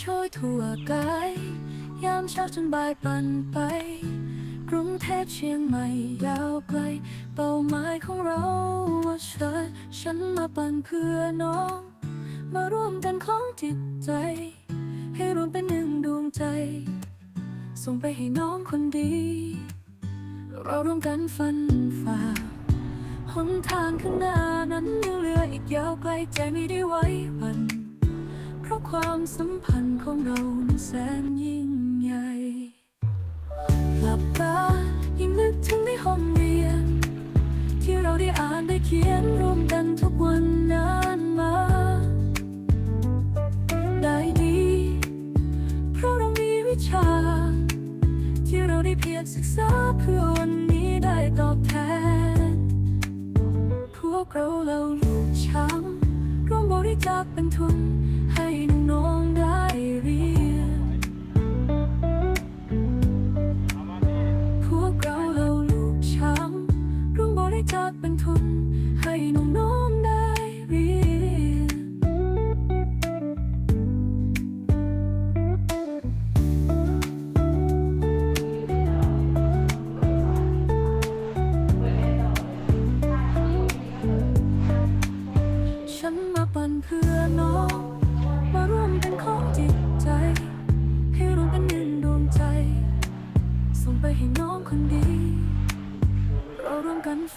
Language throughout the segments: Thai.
โชยทั่วกาย ยามเช้าจนบ่ายปั่นไป กรุงเทพเชียงใหม่ยาวไกล เป้าหมายของเราว่าเธอฉันมาปั่นเพื่อน้อง มาร่วมกันของจิตใจ ให้รวมเป็นหนึ่งดวงใจ ส่งไปให้น้องคนดี เราร่วมกันฟันฝ่าหนทางข้างหน้านั้นยังเหลืออีกยาวไกลใจไม่ได้ไว้วัน เพราะความสัมพันธ์ของเรานั้นแสนยิ่งใหญ่หลับตายิ่งนึกถึงในห้องเรียน ที่เราได้อ่านได้เขียนร่วมกันทุกวันนานมา ได้ดี เพราะเรามีวิชา ที่เราได้เพียรศึกษาเพื่อวันนี้ได้ตอบแทน พวกเราเราลูกช้างร่วมบริจาคเป็นทุน จากเป็นทุน ให้น้องๆไ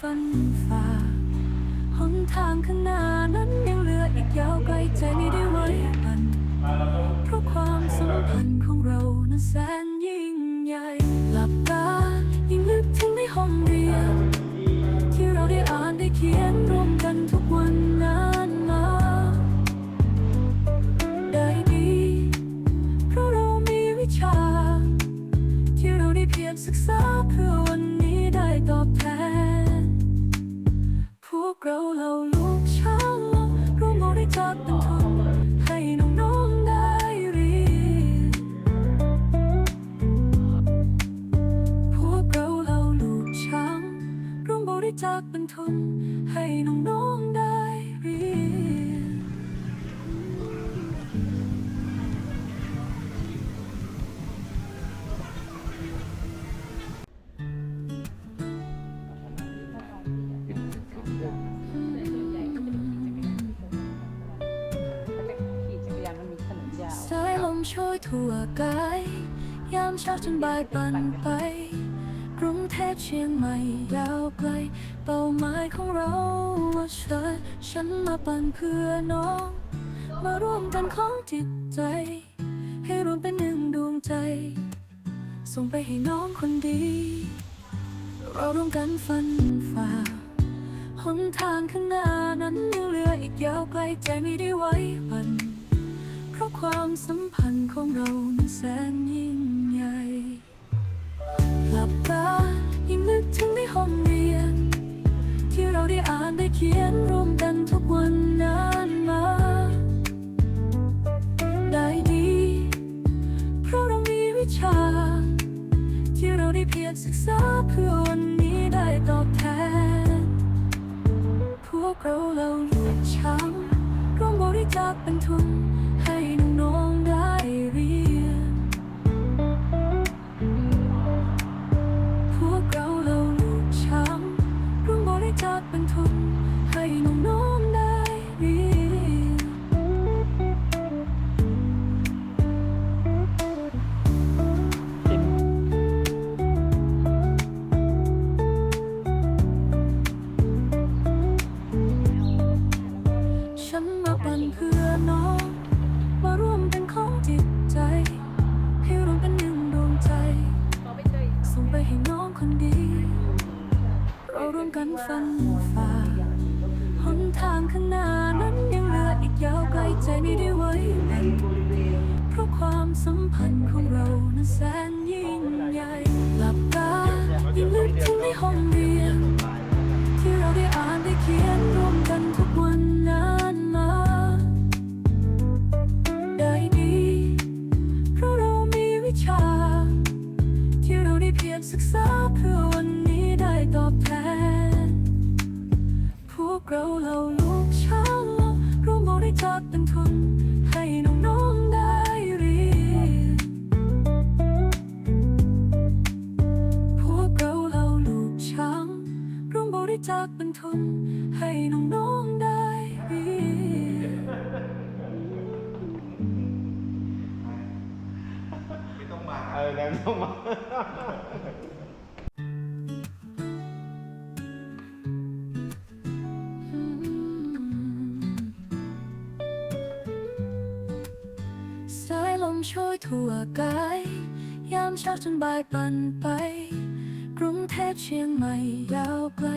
ร่วมกันฝ่าหนทางข้างหน้านั้นยังเหลืออีกยาวไกลใจไม่ได้ไว้มันเพราะความสัมพันธ์ของเรานั้นแสนยิ่งใหญ่หลับตายิ่งนึกถึงในห้องเรียนที่เราได้อ่านได้เขียนร่วมกันทุกวันนานมาได้ดีเพราะเรามีวิชา ที่เราได้เพียรศึกษาเพื่อวันนี้ได้ตอบแทน เราเราลูกช้างร่วมบริจาคเป็นทุนให้น้องๆได้เรียนพวกเราเราลูกช้างร่วมบริจาคเป็นทุน สายลมโชยทั่วกาย ยามเช้าจนบ่ายปั่นไป กรุงเทพเชียงใหม่ยาวไกล เป้าหมายของเราว่าเธอฉันมาปั่นเพื่อน้อง มาร่วมกันของจิตใจ ให้รวมเป็นหนึ่งดวงใจ ส่งไปให้น้องคนดี เราร่วมกันฟันฝ่าหนทางข้างหน้านั้นยังเหลืออีกยาวไกลใจไม่ได้ไว้วัน ราะความสัมพันธ์ของเรานั้นแสนยิ่งใหญ่หลับตายิ่งนึกถึงในห้องเรียน ที่เราได้อ่านได้เขียนร่วมกันทุกวันนานมา ได้ดี เพราะเรามีวิชา ที่เราได้เพียรศึกษาเพื่อวันนี้ได้ตอบแทน พวกเราเราลูกช้างร่วมบริจาคเป็นทุน มบริจาคเป็นทุนให้น้องๆได้เรียนฉันมาปั่นเพื่อน้องมาร่วมเป็นของจิตใจ ให้รวมเป็นหนึ่งดวงใจ ส่งไปให้น้องคนดี เราร่วมกันฟัน เพียงศึกษาเพื่อวันนี้ได้ตอบแทน พวกเราเราลูกช้างรารู้บริจาคเป็นทุน ให้น้องๆได้เรียน พวกเราเราลูกช้างรู้บริจาคเป็นทุน ให้น้องๆ ออแล้วต้องมา สายลมช่วยทั่วกาย ยามเช้าจนบ่ายปั่นไป กรุงเทพเชียงใหม่ยาวไกล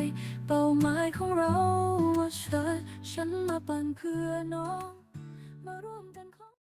เป้าหมายของเราว่าฉันฉันมาปั่นเพื่อน้อง